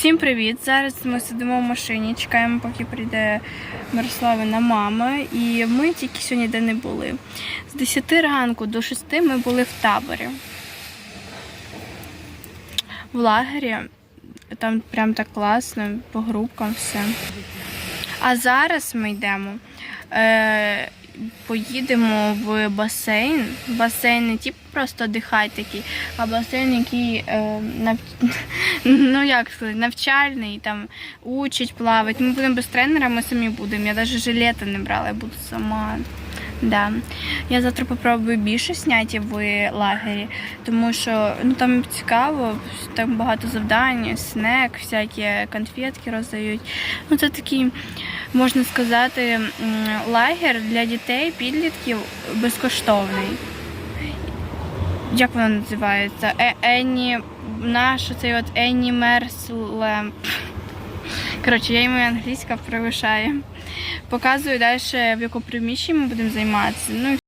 Всім привіт! Зараз ми сидимо в машині, чекаємо, поки прийде Мирославина мама. І ми тільки сьогодні де не були. З 10 ранку до 6 ми були в таборі. В лагері. Там прям так класно, по групкам все. А зараз ми йдемо. Е, поїдемо в басейн. Басейн не типу просто дихай такий, а басейн, який е, нав... ну, як сказати, навчальний, там учить плавати. Ми будемо без тренера, ми самі будемо. Я навіть жилета не брала, я буду сама. Да. Я завтра попробую більше зняти в лагері, тому що ну, там цікаво, там багато завдань, снек, всякі конфетки роздають. Ну, це такий, можна сказати, лагер для дітей, підлітків безкоштовний. Як воно називається? Е- Ені, наш цей от Ені Мерслемп. Коротше, я йому англійська превишає. Показую далі, в якому приміщенні ми будемо займатися. Ну і